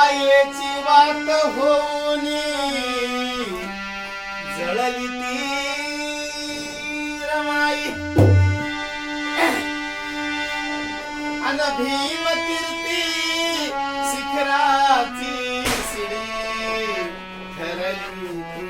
मायेची वाट होऊन जळली ती रमाई. अन भीम कीर्ती शिखराची शिडी ठरली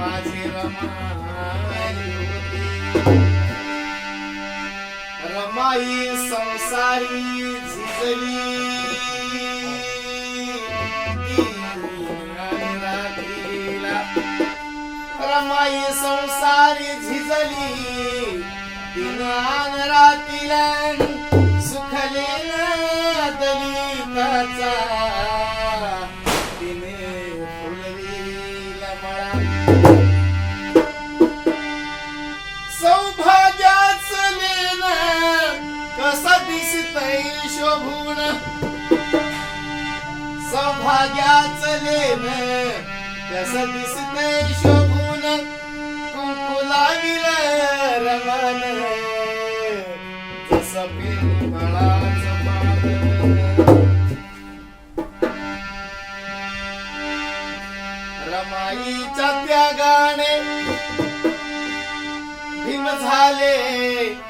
माझी रमाई. संसारी झिजली. रमाई संसारी झिजली. दिनान रातीला सुखले दलिताचा. रसा दिसतय शोभून सौभाग्याच लेन रस दिसतय शोभून कुंकुलाविल रमन जस पिंपळाच रमाईच्या त्या गाणे भीम झाले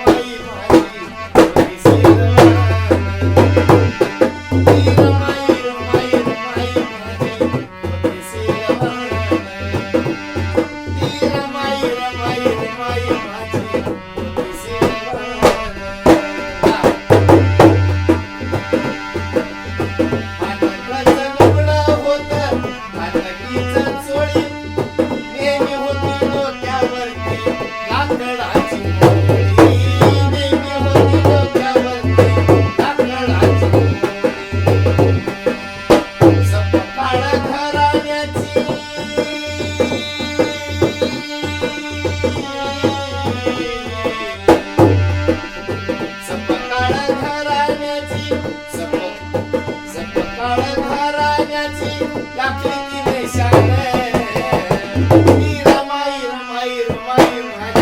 Thank you.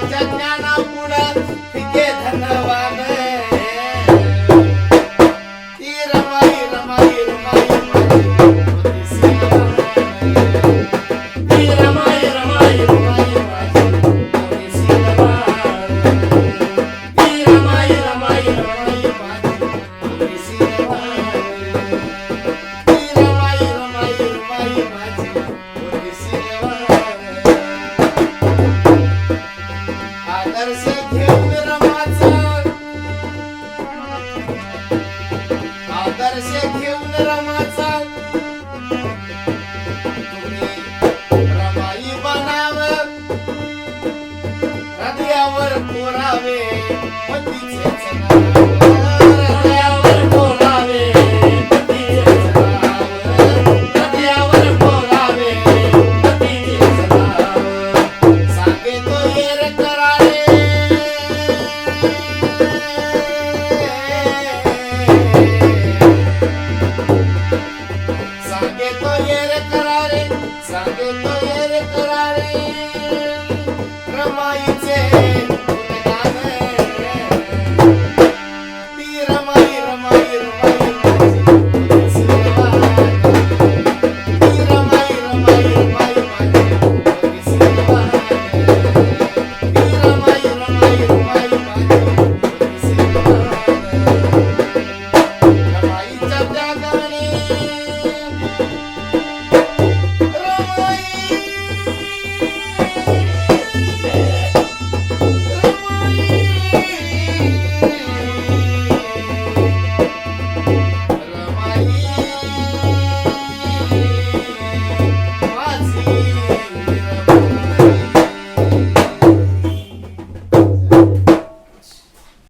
ज्ञान पुढ पिके धनवान ती रमाई रमाई रमाई Essa é a